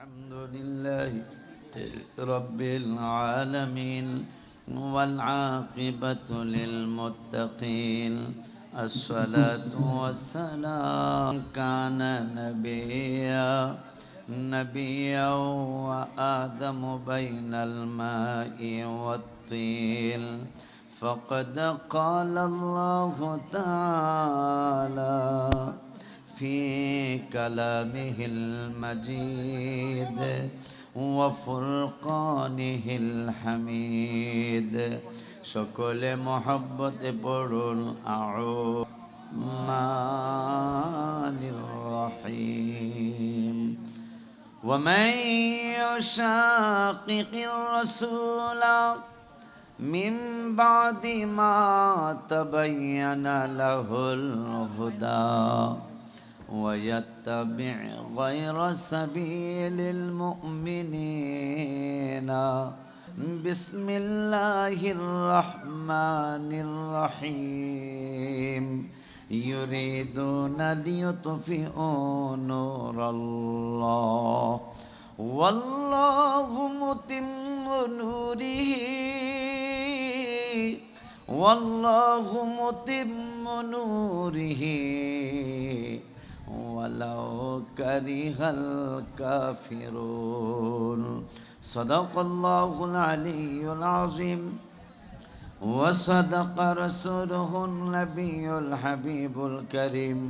الحمد لله رب العالمين والعاقبة للمتقين. الصلاة والسلام كان نبيا نبيا وآدم بين الماء والطين. فقد قال الله تعالى في كلامه المجيد وفرقانه الحميد সকলে মহব্বতে পড়ুন الرحمن الرحيم ومن يشاقق الرسول من بعد ما تبين له الهدى ويتبع غير سبيل المؤمنين. بسم الله الرحمن الرحيم. يريدون ليطفئوا نور الله. والله متم نوره. والله متم نوره. ولو كره الكافرون. صدق الله العلي العظيم. وصدق رسوله النبي الحبيب الكريم.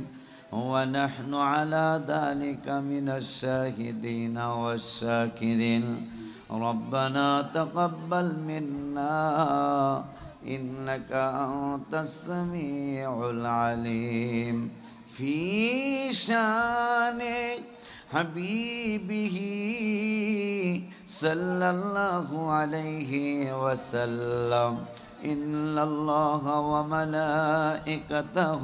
ونحن على ذلك من الشاهدين والشاكرين. ربنا تقبل منا إنك أنت السميع العليم. في شان حبيبه صلى الله عليه وسلم. إن الله وملائكته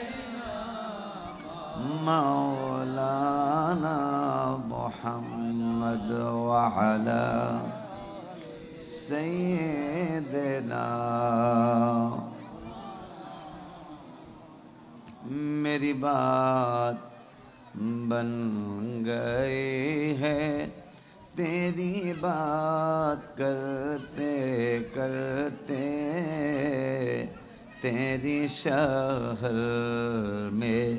مولانا محمد وعلى سيدنا میری بات بن گئی ہے۔ تیری بات کرتے کرتے تیری شہر میں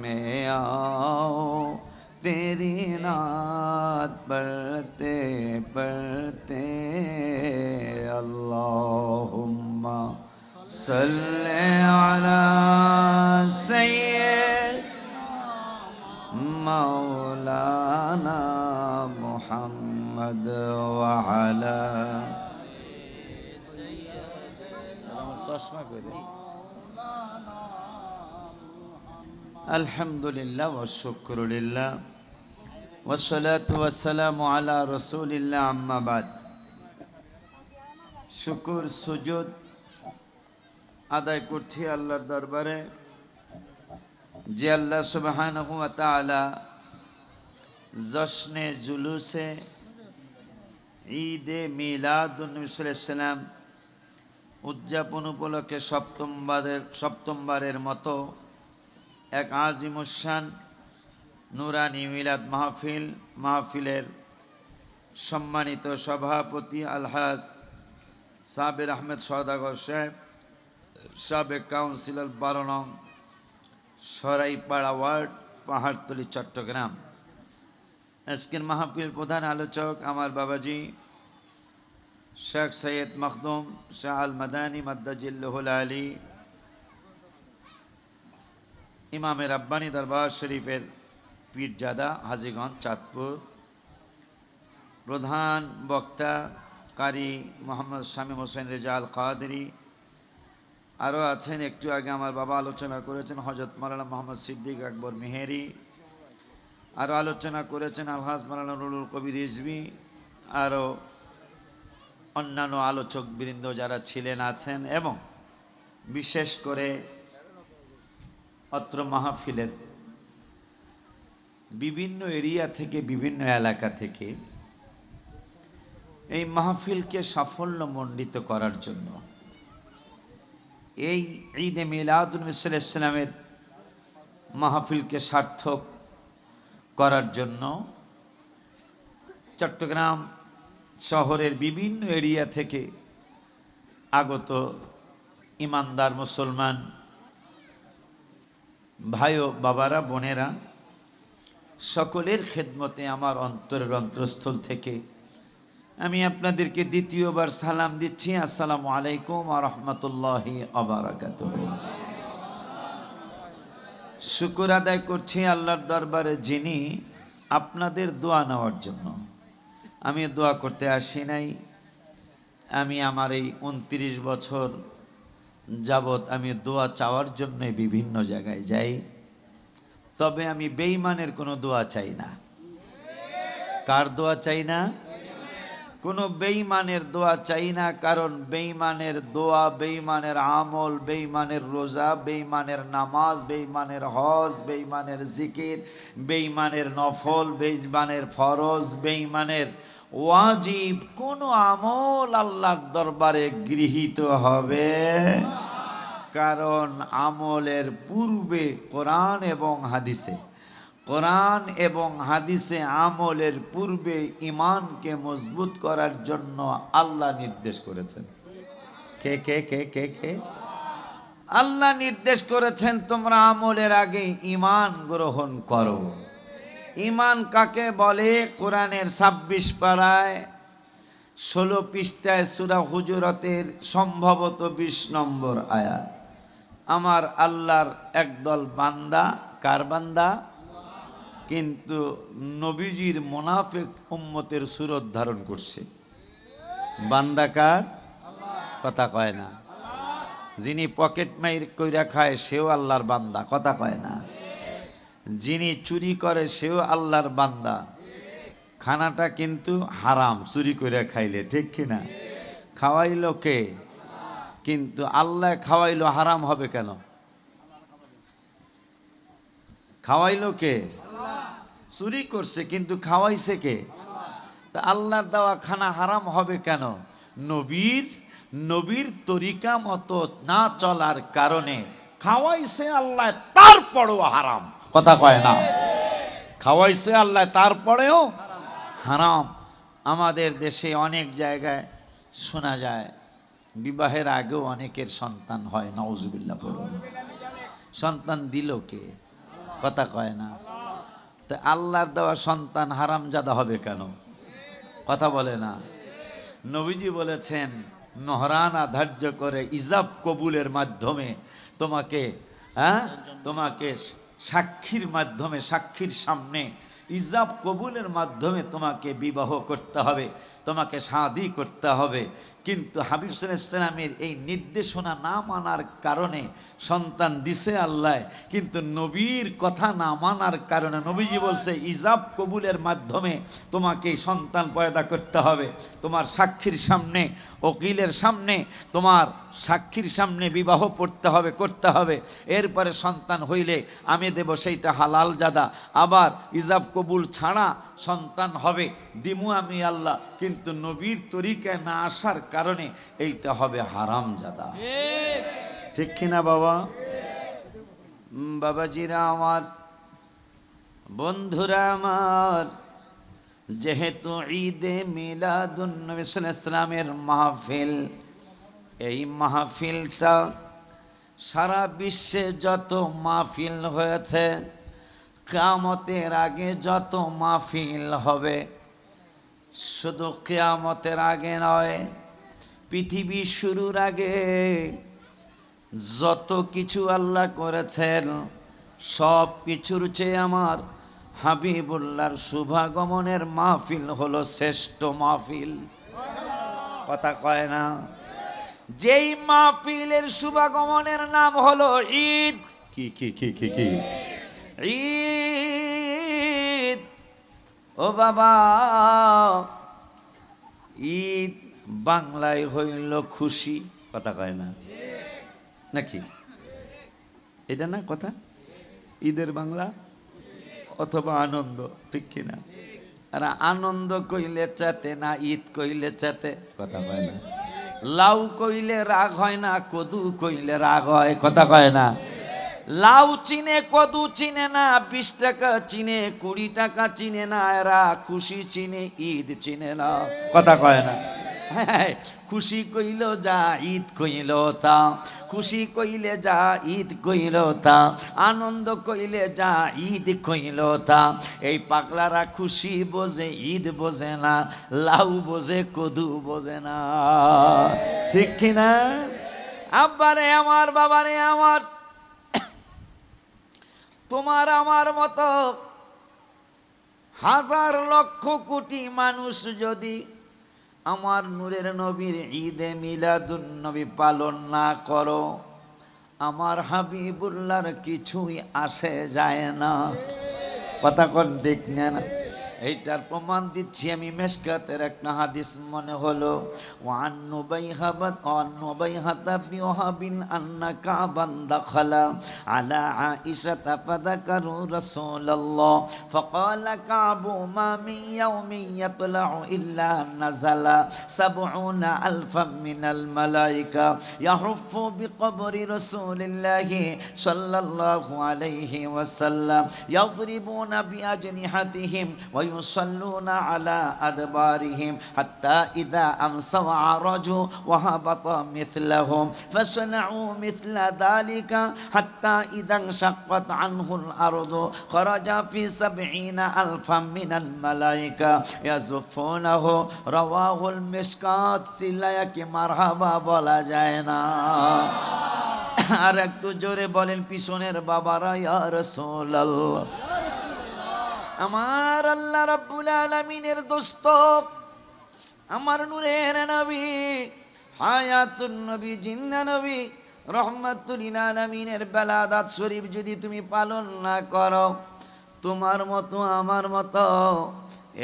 میں آؤں تیری نعت پڑھتے پڑھتے اللہم صلی علی سید مولانا محمد وعلی চশমা করে আলহামদুলিল্লাহ ওশুক্রুলিল্লাহ ওসলাত আলা রসুলিল্লাহ আম্মাবাদ শুকুর, সুজুদ আদায় করছি আল্লাহর দরবারে। যে আল্লাহ সুবহানাহু ওয়া তাআলা জশ্নে জুলুসে ঈদে আলাইহি সাল্লাম উদযাপন উপলক্ষে সপ্তমবারের সপ্তমবারের মতো এক আজিমুসান নুরানি মিলাদ মাহফিল, মাহফিলের সম্মানিত সভাপতি আলহাজ সাবের আহমেদ সদাগর সাহেব, সাবেক কাউন্সিলর বারো নং সরাইপাড়া ওয়ার্ড, পাহাড়তলি, চট্টগ্রাম। আজকের মাহফিল প্রধান আলোচক আমার বাবাজি শেখ সৈয়দ মখদুম শাহ আল মাদানী মদ্দাজিল্লুল আলী ইমামের আব্বানি দরবার শরীফের পীরজাদা হাজিগঞ্জ, চাঁদপুর। প্রধান বক্তা কারি মোহাম্মদ শামীম হোসেন রেজাল কাদরি। আরও আছেন, একটু আগে আমার বাবা আলোচনা করেছেন হজরত মালানা মোহাম্মদ সিদ্দিক আকবর মেহেরি। আরও আলোচনা করেছেন, আলহাজ মালানা রুলুল কবির রিজভি। আরও অন্যান্য আলোচক বৃন্দ যারা ছিলেন, আছেন এবং বিশেষ করে অত্র মাহফিলের বিভিন্ন এরিয়া থেকে, বিভিন্ন এলাকা থেকে এই মাহফিলকে সাফল্যমণ্ডিত করার জন্য এই ঈদে মিলাদুল ইসলামের মাহফিলকে সার্থক করার জন্য চট্টগ্রাম শহরের বিভিন্ন এরিয়া থেকে আগত ইমানদার মুসলমান ভাই ও বাবারা, বোনেরা, সকলের খেদমতে আমার অন্তরের অন্তরস্থল থেকে আমি আপনাদেরকে দ্বিতীয়বার সালাম দিচ্ছি। আসসালামু আলাইকুম আ রহমতুল্লাহি আবরাকাত শুকুর আদায় করছি আল্লাহর দরবারে যিনি আপনাদের দোয়া নেওয়ার জন্য। আমি দোয়া করতে আসি নাই। আমি আমার এই উনত্রিশ বছর যাবৎ আমি দোয়া চাওয়ার জন্য বিভিন্ন জায়গায় যাই। তবে আমি বেইমানের কোনো দোয়া চাই না। কার দোয়া চাই না? কোনো বেইমানের দোয়া চাই না, কারণ বেইমানের দোয়া বেইমানের আমল বেইমানের রোজা বেইমানের নামাজ বেইমানের হজ বেইমানের জিকির বেইমানের নফল বেইমানের ফরজ বেইমানের ওয়াজিব কোন আমল আল্লাহর দরবারে গৃহীত হবে? কারণ আমলের পূর্বে কোরআন এবং হাদিসে। কোরআন এবং হাদিসে আমলের পূর্বে ইমানকে মজবুত করার জন্য আল্লাহ নির্দেশ করেছেন। কে কে কে কে কে? আল্লাহ নির্দেশ করেছেন তোমরা আমলের আগে ইমান গ্রহণ করো। ইমান কাকে বলে? কোরআনের ছাব্বিশ পাড়ায় ষোলো পৃষ্ঠায় সুরা হুজুরতের সম্ভবত বিশ নম্বর আয়াত। আমার আল্লাহর একদল বান্দা, কার বান্দা? কিন্তু নবীজির মোনাফেক উম্মতের সুরত ধারণ করছে। বান্দাকার কথা কয় না। যিনি পকেট মাইর কইরা খায়, সেও আল্লাহর বান্দা, কথা কয় না। যিনি চুরি করে সেও আল্লাহর বান্দা। খানাটা কিন্তু হারাম, চুরি করে খাইলে, ঠিক কিনা? খাওয়াইলো কে? কিন্তু আল্লাহ খাওয়াইলো হারাম হবে কেন? খাওয়াইলো কে? চুরি করছে, কিন্তু খাওয়াইছে কে? তা আল্লাহর দেওয়া খানা হারাম হবে কেন? নবীর নবীর তরিকা মতো না চলার কারণে খাওয়াইছে আল্লাহ তারপরও হারাম। কথা কয় না। খাওয়াইছে আল্লাহ, তারপরেও হারাম। আমাদের দেশে অনেক জায়গায় শোনা যায়, বিবাহের আগেও অনেকের সন্তান হয় নওজুবিল্লা বলুন সন্তান দিল কে? কথা কয় না। তা আল্লাহর দেওয়া সন্তান হারাম হারামজাদা হবে কেন? কথা বলে না। নবীজি বলেছেন, নহরানা ধার্য করে ইজাব কবুলের মাধ্যমে তোমাকে হ্যাঁ? তোমাকে সাক্ষীর মাধ্যমে, সাক্ষীর সামনে ইজাব কবুলের মাধ্যমে তোমাকে বিবাহ করতে হবে, তোমাকে শাদি করতে হবে। কিন্তু হাবিব ইসলামের এই নির্দেশনা না মানার কারণে সন্তান দিছে আল্লাহ, কিন্তু নবীর কথা না মানার কারণে নবীজি বলছে ইজাব কবুলের মাধ্যমে তোমাকে সন্তান পয়দা করতে হবে। তোমার সাক্ষীর সামনে ওকিলের সামনে, তোমার সাক্ষীর সামনে বিবাহ পড়তে হবে, করতে হবে। এরপরে সন্তান হইলে আমি দেব সেইটা হালাল জাদা। আবার ইজাব কবুল ছাড়া সন্তান হবে, দিমু আমি আল্লাহ। কিন্তু নবীর তরিকায় না আসার কারণে এইটা হবে হারাম জাদা। ঠিক কিনা বাবা? বাবাজিরা আমার, বন্ধুরা আমার, যেহেতু ঈদে মিলাদুন্নবিসামের মাহফিল এই মাহফিলটা সারা বিশ্বে যত মাহফিল হয়েছে, কেয়ামতের আগে যত মাহফিল হবে, শুধু কেয়ামতের আগে নয়, পৃথিবী শুরুর আগে যত কিছু আল্লাহ করেছেন, সব কিছুর চেয়ে আমার হাবিবুল্লাহর শুভাগমনের মাহফিল হলো শ্রেষ্ঠ মাহফিল। কথা কয় না? যেই মাহফিলের শুভাগমনের নাম হলো ঈদ। কি কি কি কি কি? ঈদ। ও বাবা ঈদ বাংলায় হইল খুশি। কথা কয় না। নাকি? এটা না কথা? ঈদের বাংলা? অথবা আনন্দ ঠিক কিনা আর আনন্দ কইলে চাতে না ঈদ কইলে চাতে। কথা কয় না। লাউ কইলে রাগ হয় না, কদু কইলে রাগ হয়, কথা কয় না। লাউ চিনে, কদু চিনে না, বিশ টাকা চিনে, কুড়ি টাকা চিনে না, এরা খুশি চিনে, ঈদ চিনে না, কথা কয় না। খুশি কইল যা, ঈদ কইল তা। খুশি কইলে যা, ঈদ কইল তা। আনন্দ কইলে যা, ঈদ কইল তা। এই পাগলারা খুশি বোঝে, ঈদ বোঝে না। লাউ বোঝে, কদু বোঝে না। ঠিক কিনা আব্বারে আমার, বাবারে আমার। তোমার আমার মতো হাজার লক্ষ কোটি মানুষ যদি আমার নূরের নবীর ঈদে মিলাদুন নবী পালন না করো আমার হাবিবুল্লার কিছুই আসে যায় না কথা কন ঠিক না? এইটার প্রমাণ দিচ্ছি আমি মেশকাতের একটা হাদিস মনে হলো ওয়ান নুবাই হাবাত ওয়ান নুবাই হাতাবনি ওহাবিন আন্না কাবান দাখালা আলা আয়েশা ফাদাকারু রাসূলুল্লাহ فقال كعب ما من يوم يطلع إلا نزل سبعون ألفا من الملائكة يحف بقبر رسول الله صلى الله عليه وسلم يضربون بأجنحتهم ويصلون على أدبارهم حتى إذا أمسوا عرجوا وهبط مثلهم فصنعوا مثل ذلك حتى إذا انشقت عنه الأرض خرج في سبعين ألفا من الملائكة يزفونه رواه المشكات সিলায়াকে মারহাবা বলা যায় না আর একটু জোরে বলেন পিছনের বাবারা ইয়া রাসূলুল্লাহ আমার আল্লাহ রাব্বুল আলামিনের দোস্ত, আমার নূরের নবী, হায়াতুন নবী জিন্দা নবী, রহমাতুল আলামিনের বেলাদাত শরীফ যদি তুমি পালন না করো, তোমার মতো, আমার মতো,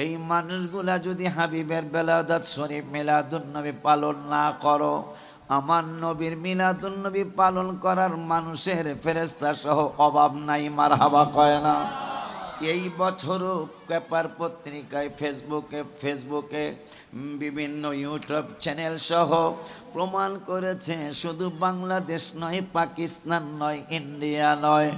এই মানুষগুলা যদি হাবিবের বেলাদাত শরীফ মিলাদুন নবী পালন না করো, আমার নবীর মিলাদুন নবী পালন করার মানুষের ফেরেস্তা সহ অভাব নাই মার হাবা কয় না। এই বছরও পেপার পত্রিকায়, ফেসবুকে ফেসবুকে বিভিন্ন ইউটিউব চ্যানেল সহ প্রমাণ করেছে শুধু বাংলাদেশ নয়, পাকিস্তান নয়, ইন্ডিয়া নয়,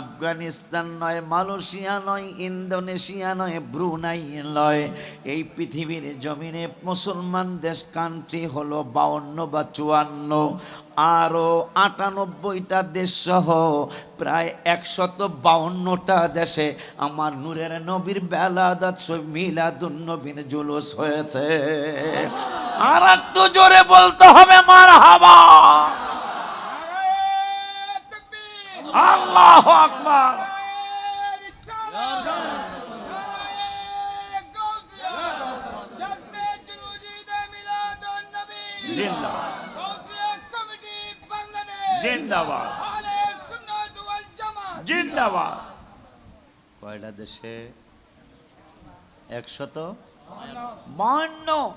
আফগানিস্তান নয়, মালয়েশিয়া নয়, ইন্দোনেশিয়া নয়, ব্রুনাই নয়। এই পৃথিবীর জমিনে মুসলমান দেশ কান্ট্রি হলো বাউন্ন বা চুয়ান্ন। আরও আটানব্বইটা দেশ সহ প্রায় একশত বাউন্নটা দেশে আমার নূরের নবীর নবীর জুলুস হয়েছে। আর একটু জোরে বলতে হবে মার হাবা আল্লাহ আকবার। জিন্দাবাদ। জিন্দাবাদ। কয়টা দেশে? একশত বাহান্ন।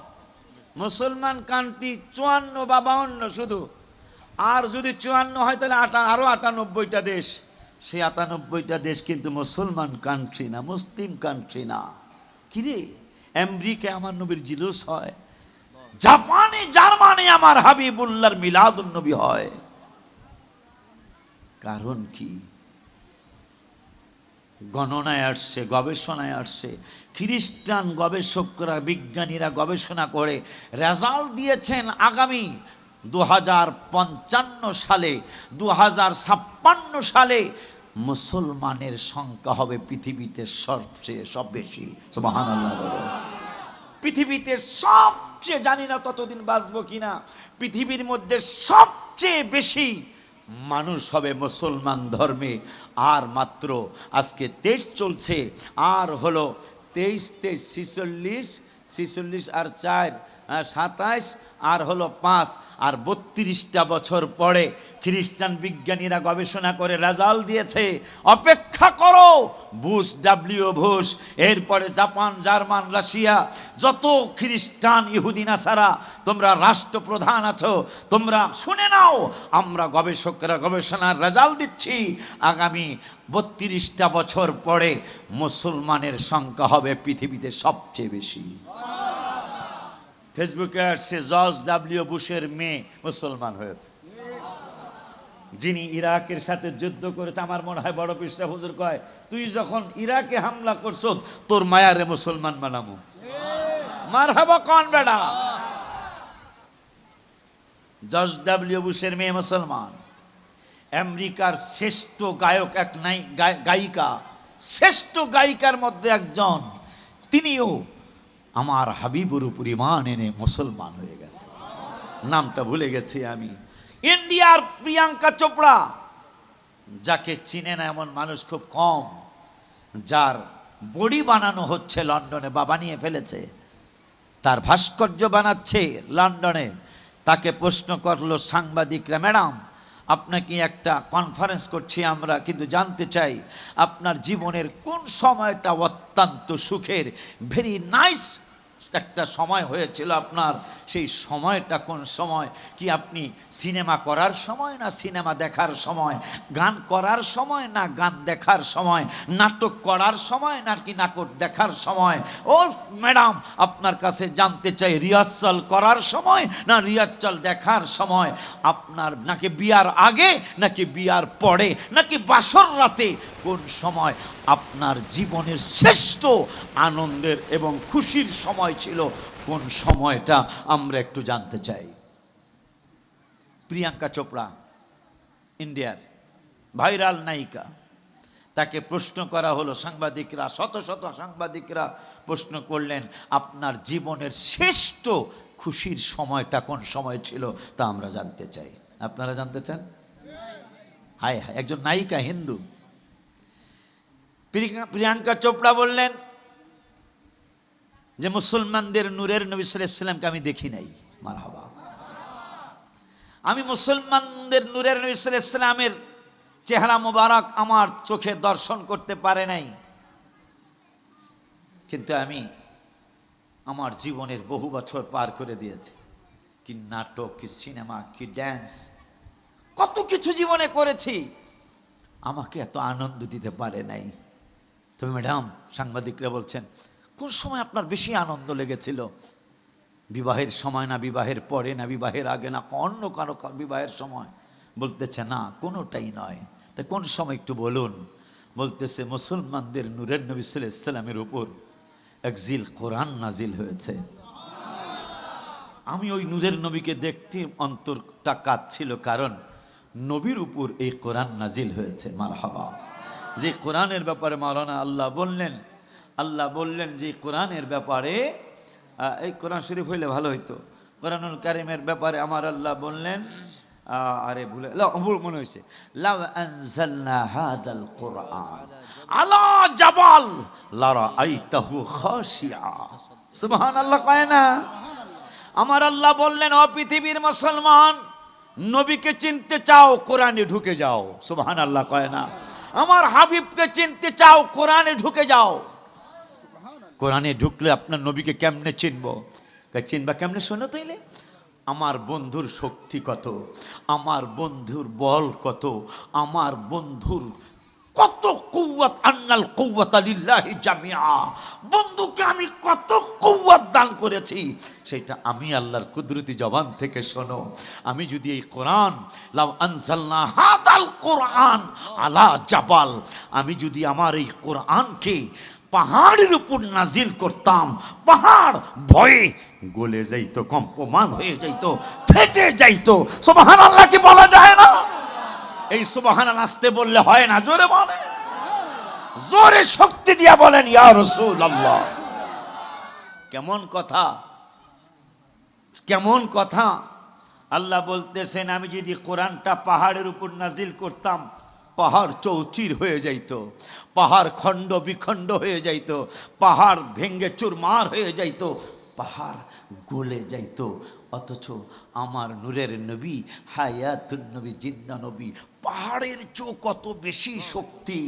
মুসলমান কান্ট্রি চুয়ান্ন বা বাহান্ন শুধু। আর যদি চুয়ান্ন হয় তাহলে আটা আরও আটানব্বইটা দেশ। সেই আটানব্বইটা দেশ কিন্তু মুসলমান কান্ট্রি না, মুসলিম কান্ট্রি না। কিরে আমেরিকা আমার নবীর জিলুস হয়। জাপানে, জার্মানি আমার হাবিবুল্লাহর মিলাদুন নবী হয়। কারণ কি? গণনায় আসছে, গবেষণায় আসছে। খ্রিস্টান গবেষকরা, বিজ্ঞানীরা গবেষণা করে রেজাল্ট দিয়েছেন আগামী দু হাজার পঞ্চান্ন সালে। দু হাজার ছাপ্পান্ন সালে মুসলমানের সংখ্যা হবে পৃথিবীতে সবচেয়ে সব বেশি। পৃথিবীতে সবচেয়ে, জানি না ততদিন বাঁচবো কিনা, পৃথিবীর মধ্যে সবচেয়ে বেশি মানুষ হবে মুসলমান ধর্মে। আর মাত্র আজকে তেইশ চলছে। আর হলো তেইশ তেইশ ছিচল্লিশ ছিচল্লিশ আর চার। সাতাইশ, আর হলো পাঁচ, আর বত্রিশটা বছর পরে খ্রিস্টান বিজ্ঞানীরা গবেষণা করে রেজাল্ট দিয়েছে। অপেক্ষা করো, বুশ, ডাব্লিউ, বুশ। এরপরে জাপান, জার্মান, রাশিয়া, যত খ্রিস্টান ইহুদিনা নাসারা, তোমরা রাষ্ট্রপ্রধান আছো, তোমরা শুনে নাও, আমরা গবেষকরা গবেষণার রেজাল্ট দিচ্ছি। আগামী বত্রিশটা বছর পরে মুসলমানের সংখ্যা হবে পৃথিবীতে সবচেয়ে বেশি। ফেসবুকে আসছে জর্জ ডাব্লিউ বুশের মেয়ে মুসলমান হয়েছে। যিনি ইরাকের সাথে যুদ্ধ করেছে, আমার মনে হয় বড় পিসা হুজুর কয়, তুই যখন ইরাকে হামলা করছ, তোর মায়ারে মুসলমান বানামু। মার হাবা কন বেড়া জর্জ ডাব্লিউ বুশের মেয়ে মুসলমান। আমেরিকার শ্রেষ্ঠ গায়ক এক নাই গায়িকা, শ্রেষ্ঠ গায়িকার মধ্যে একজন। তিনিও আমার হাবিবুর উপর ইমান এনে মুসলমান হয়ে গেছে। নামটা ভুলে গেছি আমি। ইন্ডিয়ার প্রিয়াঙ্কা চোপড়া, যাকে চিনে না এমন মানুষ খুব কম, যার বডি বানানো হচ্ছে লন্ডনে বা বানিয়ে ফেলেছে। তার ভাস্কর্য বানাচ্ছে লন্ডনে। তাকে প্রশ্ন করল সাংবাদিকরা, ম্যাডাম আপনাকে একটা কনফারেন্স করছি আমরা, কিন্তু জানতে চাই আপনার জীবনের কোন সময়টা অত্যন্ত সুখের ভেরি নাইস একটা সময় হয়েছিল আপনার, সেই সময়টা কোন সময়? কি আপনি সিনেমা করার সময় না সিনেমা দেখার সময়? গান করার সময় না গান দেখার সময়? নাটক করার সময় নাকি নাটক দেখার সময়? ও ম্যাডাম, আপনার কাছে জানতে চাই, রিহার্সাল করার সময় না রিহার্সাল দেখার সময়? আপনার নাকি বিয়ার আগে নাকি বিয়ার পরে? নাকি বাসর রাতে? কোন সময়? আপনার জীবনের শ্রেষ্ঠ আনন্দের এবং খুশির সময় ছিল, কোন সময়টা আমরা একটু জানতে চাই। প্রিয়াঙ্কা চোপড়া, ইন্ডিয়ার ভাইরাল নায়িকা, তাকে প্রশ্ন করা হলো, সাংবাদিকরা, শত শত সাংবাদিকরা প্রশ্ন করলেন, আপনার জীবনের শ্রেষ্ঠ খুশির সময়টা কোন সময় ছিল তা আমরা জানতে চাই। আপনারা জানতে চান? হায় হায়, একজন নায়িকা, হিন্দু। প্রিয়াঙ্কা- চোপড়া বললেন যে মুসলমানদের নূরের নবী ইসলামকে আমি দেখি নাই। মারহাবা। আমি মুসলমানদের নূরের নবী ইসলামের চেহারা মোবারক আমার চোখে দর্শন করতে পারে নাই। কিন্তু আমি আমার জীবনের বহু বছর পার করে দিয়েছি। কি নাটক, কি সিনেমা, কি ড্যান্স কত কিছু জীবনে করেছি। আমাকে এত আনন্দ দিতে পারে নাই। তবে ম্যাডাম, সাংবাদিকরা বলছেন কোন সময় আপনার বেশি আনন্দ লেগেছিল? বিবাহের সময় না বিবাহের পরে না বিবাহের আগে না অন্য কারও বিবাহের সময়? বলতেছে, না, কোনোটাই নয়। তা কোন সময় একটু বলুন? বলতেছে, মুসলমানদের নূরের নবী ইসলামের উপর একজিল কোরআন নাজিল হয়েছে। আমি ওই নূরের নবীকে দেখতে অন্তরটা কাঁদছিল, কারণ নবীর উপর এই কোরআন নাজিল হয়েছে, মারহাবা। যে কোরআনের ব্যাপারে মাওলানা আল্লাহ বললেন আল্লাহ বললেন যে কোরআনের ব্যাপারে এই কোরআন শরীফ হইলে ভালো হইতো। কোরআনুল কারিমের ব্যাপারে আমার আল্লাহ বললেন আরে ভুলে ভুল মনে হয়েছে লাউ আনজালনা হাদাল কোরআন। আলা জাবাল লারা আইতাহু খাশিয়া। সুবহানাল্লাহ কয় না। আমার আল্লাহ বললেন, ও পৃথিবীর মুসলমান, নবীকে চিনতে চাও, কোরআনে ঢুকে যাও। সুবহান আল্লাহ কয় না। আমার হাবিবকে চিনতে চাও, কোরআনে ঢুকে যাও। কোরআনে ঢুকলে আপনার নবীকে কেমনে চিনবো? চিনবা কেমনে শোনো তাইলে? আমার বন্ধুর শক্তি কত? আমার বন্ধুর বল কত? আমার বন্ধুর কত কৌয়াত আন্নাল কৌয়াত আলিল্লাহি জামিয়া বন্ধুকে আমি কত কৌয়াত দান করেছি? সেটা আমি আল্লাহর কুদরতি জবান থেকে শোনো। আমি যদি এই কোরআন, লাউ আনসালনা হাদাল কোরআন আলা জাবাল, আমি যদি আমার এই কোরআনকে পাহাড়ের উপর নাজিল করতাম। পাহাড় ভয়ে গলে যাইতো, কম্পমান হয়ে যাইতো, ফেটে যাইতো। সুবহান আল্লাহ কি বলা যায় না? এই সুবহান আসতে বললে হয় না, জোরে বলে। জোরে শক্তি দিয়া বলেন, ইয়া রাসূলুল্লাহ। কেমন কথা? কেমন কথা? আল্লাহ বলতেছেন, আমি যদি কোরআনটা পাহাড়ের উপর নাজিল করতাম পাহাড় চৌচির হয়ে যাইত, পাহাড় খণ্ড বিখণ্ড হয়ে যাইত, পাহাড় ভেঙ্গে চুরমার হয়ে যাইত, পাহাড় গলে যাইত। অথচ আমার নূরের নবী, হায়াতুন নবী জিন্দা নবী পাহাড়ের চো কত বেশি শক্তি,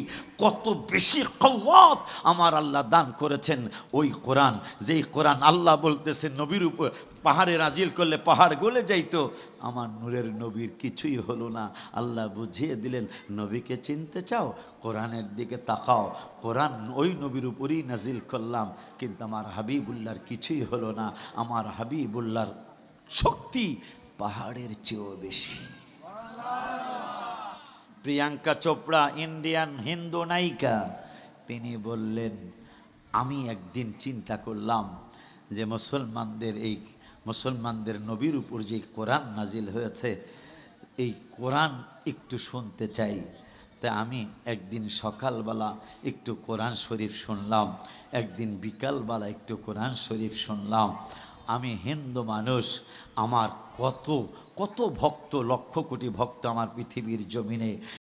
কত বেশি কওয়াত আমার আল্লাহ দান করেছেন। ওই কোরআন, যেই কোরআন আল্লাহ বলতেছে, নবীর উপর পাহাড়ে নাজিল করলে পাহাড় গলে যাইতো। আমার নূরের নবীর কিছুই হলো না। আল্লাহ বুঝিয়ে দিলেন, নবীকে চিনতে চাও, কোরআনের দিকে তাকাও। কোরআন ওই নবীর উপরই নাজিল করলাম, কিন্তু আমার হাবিবুল্লাহর কিছুই হলো না। আমার হাবিবুল্লাহর শক্তি পাহাড়ের চেয়েও বেশি। প্রিয়াঙ্কা চোপড়া, ইন্ডিয়ান হিন্দু নায়িকা। তিনি বললেন, আমি একদিন চিন্তা করলাম যে মুসলমানদের এই মুসলমানদের নবীর উপর যে কোরআন নাজিল হয়েছে, এই কোরআন একটু শুনতে চাই। তা আমি একদিন সকালবেলা একটু কোরআন শরীফ শুনলাম, একদিন বিকালবেলা একটু কোরআন শরীফ শুনলাম। আমি হিন্দু মানুষ, আমার কত কত ভক্ত, লক্ষ কোটি ভক্ত আমার পৃথিবীর জমিনে